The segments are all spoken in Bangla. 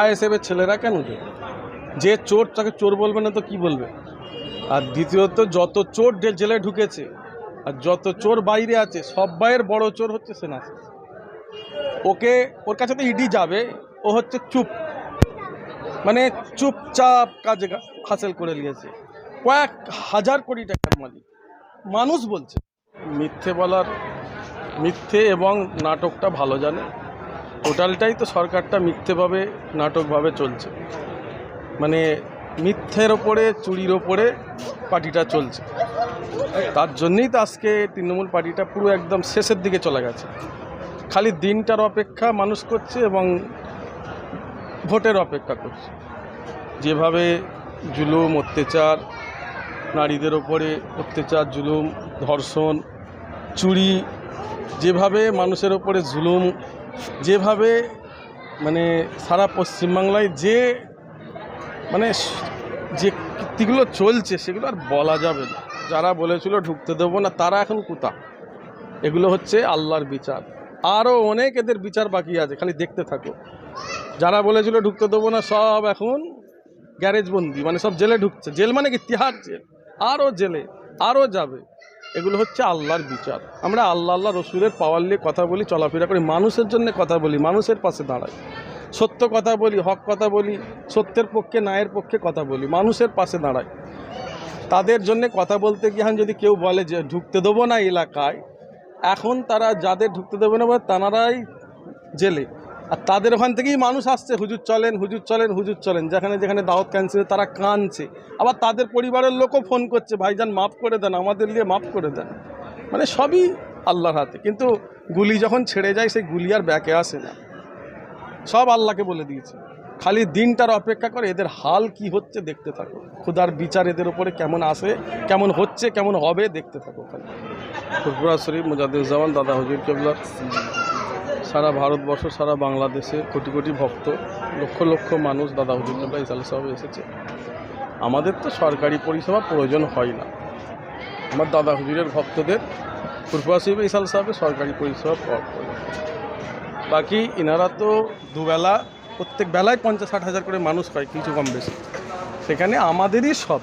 আইএসএফের ছেলেরা কেন দেবে যে চোর তাকে চোর বলবে না তো কি বলবে? আর দ্বিতীয়ত, যত চোর জেলে ঢুকেছে, আর যত চোর বাইরে আছে সবাইয়ের বড় চোর হচ্ছে সেনা। ওকে, ওর কাছে তো ইডি যাবে, ও হচ্ছে চুপ। মানে চুপচাপ কাজে হাসিল করে নিয়েছে। কয়েক হাজার কোটি টাকার মালিক। মানুষ বলছে, মিথ্যে বলার, মিথ্যে এবং নাটকটা ভালো জানে। টোটালটাই তো সরকারটা মিথ্যেভাবে, নাটকভাবে চলছে। মানে মিথ্যের ওপরে, চুরির ওপরে পার্টিটা চলছে। তার জন্যেই তো আজকে তৃণমূল পার্টিটা পুরো একদম শেষের দিকে চলে গেছে। খালি দিনটার অপেক্ষা মানুষ করছে এবং ভোটের অপেক্ষা করছে। যেভাবে জুলুম, অত্যাচার, নারীদের ওপরে অত্যাচার, জুলুম, ধর্ষণ, চুরি, যেভাবে মানুষের ওপরে জুলুম যেভাবে মানে সারা পশ্চিমবাংলায় যে মানে যে কীর্তিগুলো চলছে সেগুলো আর বলা যাবে না। যারা বলেছিল ঢুকতে দেবো না, তারা এখন কোথা? এগুলো হচ্ছে আল্লাহর বিচার। আরও অনেক এদের বিচার বাকি আছে, খালি দেখতে থাকো। যারা বলেছিল ঢুকতে দেবো না, সব এখন গ্যারেজ বন্দি মানে সব জেলে ঢুকছে। জেল মানে কি? তিহার জেল। আরও জেলে, আরও যাবে। এগুলো হচ্ছে আল্লাহর বিচার। আমরা আল্লাহ আল্লাহ রসুলের পাওয়ার নিয়ে কথা বলি, চলাফেরা করি, মানুষের জন্য কথা বলি, মানুষের পাশে দাঁড়াই। সত্য কথা বলি, হক কথা বলি, সত্যের পক্ষে, ন্যায়ের পক্ষে কথা বলি, মানুষের পাশে দাঁড়াই। তাদের জন্য কথা বলতে গিয়ে যদি কেউ বলে যে ঢুকতে দেবো না এলাকায়, এখন তারা যাদের ঢুকতে দেবে না তারাই জেলে। আর তাদের ওখান থেকেই মানুষ আসছে, হুজুর চলেন হুজুর চলেন হুজুর চলেন। যেখানে যেখানে দাওয়াত ক্যান্সেল তারা কাঁদছে। আবার তাদের পরিবারের লোকও ফোন করছে, ভাইজান মাফ করে দেন, আমাদের নিয়ে মাফ করে দেন। মানে সবই আল্লাহর হাতে। কিন্তু গুলি যখন ছেড়ে যায়, সেই গুলি আর ব্যাকে আসে না। সব আল্লাহকে বলে দিয়েছে। খালি দিনটার অপেক্ষা করে এদের হাল কি হচ্ছে দেখতে থাকো। খুদার বিচার এদের উপরে কেমন আসে, কেমন হচ্ছে, কেমন হবে দেখতে থাকো খালি ফুরফুরা শরীফ মুজাদুজ্জামান দাদা হুজুর কেবলার। সারা ভারতবর্ষ, সারা বাংলাদেশে কোটি কোটি ভক্ত, লক্ষ লক্ষ মানুষ দাদা কেবলা ইসাল সাহেব এসেছে। আমাদের তো সরকারি পরিষেবা প্রয়োজন হয় না। আমার দাদা হুজুরের ভক্তদের ফুরফুরা শরীফ ইসাল সাহেবের সরকারি পরিষেবা পাওয়া প্রয়োজন বাকি এনারা তো দুবেলা, প্রত্যেক বেলায় পঞ্চাশ ষাট হাজার করে মানুষ হয় কিছু কম বেশি। সেখানে আমাদেরই সব।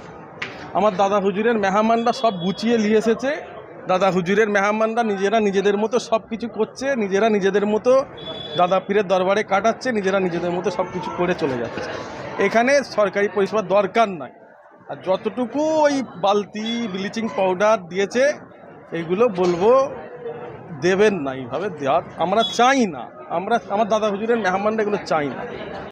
আমার দাদা হুজুরের মেহমানরা সব গুছিয়ে নিয়ে এসেছে দাদা হুজুরের মেহমানরা নিজেরা নিজেদের মতো সব কিছু করছে, নিজেরা নিজেদের মতো দাদা পীরের দরবারে কাটাচ্ছে, নিজেরা নিজেদের মতো সব কিছু করে চলে যাচ্ছে। এখানে সরকারি পরিষেবার দরকার নাই। আর যতটুকু ওই বালতি, ব্লিচিং পাউডার দিয়েছে এইগুলো বলব দেবেন না, এইভাবে দেওয়ার আমরা চাই না। আমরা, আমার দাদা হুজুরের মেহমানরা এগুলো চাই না।